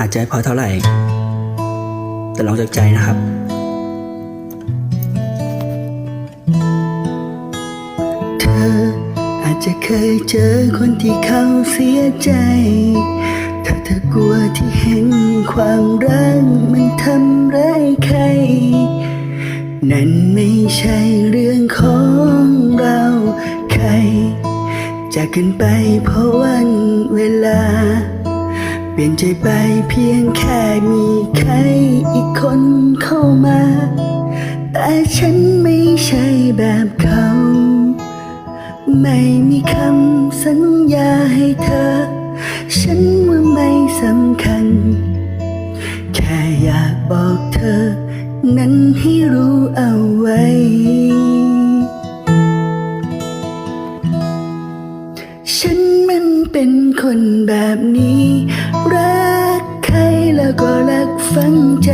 อาจจะพอเท่าไหร่ แต่ลองจากใจนะครับ เธออาจจะเคยเจอคนที่เขาเสียใจ ถ้าเธอกลัวที่เห็นความรักมันทำร้ายใคร นั่นไม่ใช่เรื่องของเราใคร จากกันไปเพราะวันเวลา เปลี่ยนใจไปเพียงแค่มีใครอีกคนเข้ามา แต่ฉันไม่ใช่แบบเขา ไม่มีคำสัญญาให้เธอ ฉันว่าไม่สำคัญ แค่อยากบอกเธอ นั้นให้รู้เอาไว้ ฉันมันเป็นคนแบบนี้ ก็รักฝังใจ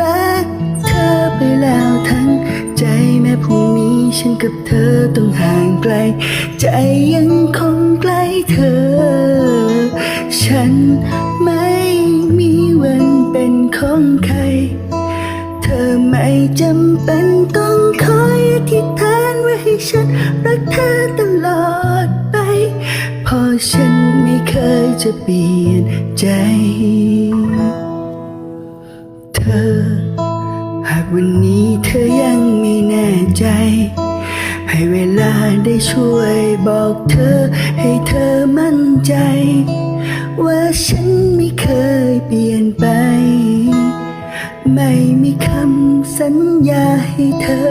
รักเธอไปแล้วทั้งใจแม้พรุ่งนี้ฉันกับเธอต้องห่างไกล ใจยังคงใกล้เธอ ฉันไม่มีวันเป็นของใคร เธอไม่จำเป็นต้องคอยอธิษฐานไว้ให้ฉันรักเธอตลอดไปพราะฉัน เคยจะเปลี่ยนใจ เธอ หากวันนี้เธอยังไม่แน่ใจ ให้เวลาได้ช่วยบอกเธอ ให้เธอมั่นใจ ว่าฉันไม่เคยเปลี่ยนไป ไม่มีคำสัญญาให้เธอ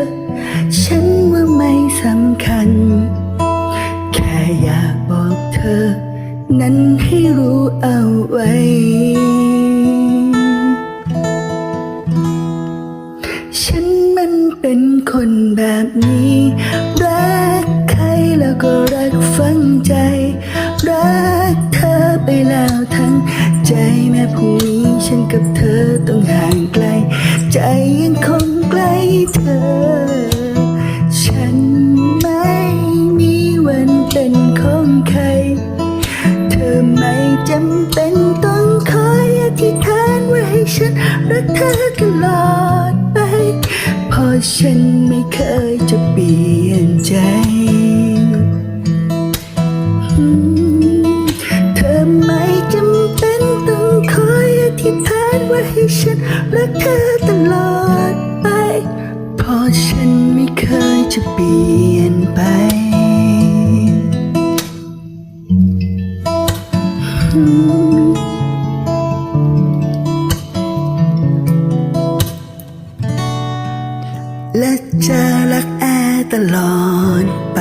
ฉันว่าไม่สำคัญ แค่อยากบอกเธอ นั้นให้รู้เอาไว้ ฉันมันเป็นคนแบบนี้ รักใครแล้วก็รักฝังใจ รักเธอไปแล้วทั้งใจแม้พรุ่งนี้ฉันกับเธอต้องห่างไกล ใจยังคงใกล้เธอ จำเป็นต้องคอยอธิษฐานไว้ให้ฉันรักเธอตลอดไป เพราะฉันไม่เคยจะเปลี่ยนใจ เธอไม่จำเป็นต้องคอยอธิษฐานไว้ให้ฉันรักเธอตลอดไป เพราะฉันไม่เคยจะเปลี่ยนไป และจะรักแอตลอดไป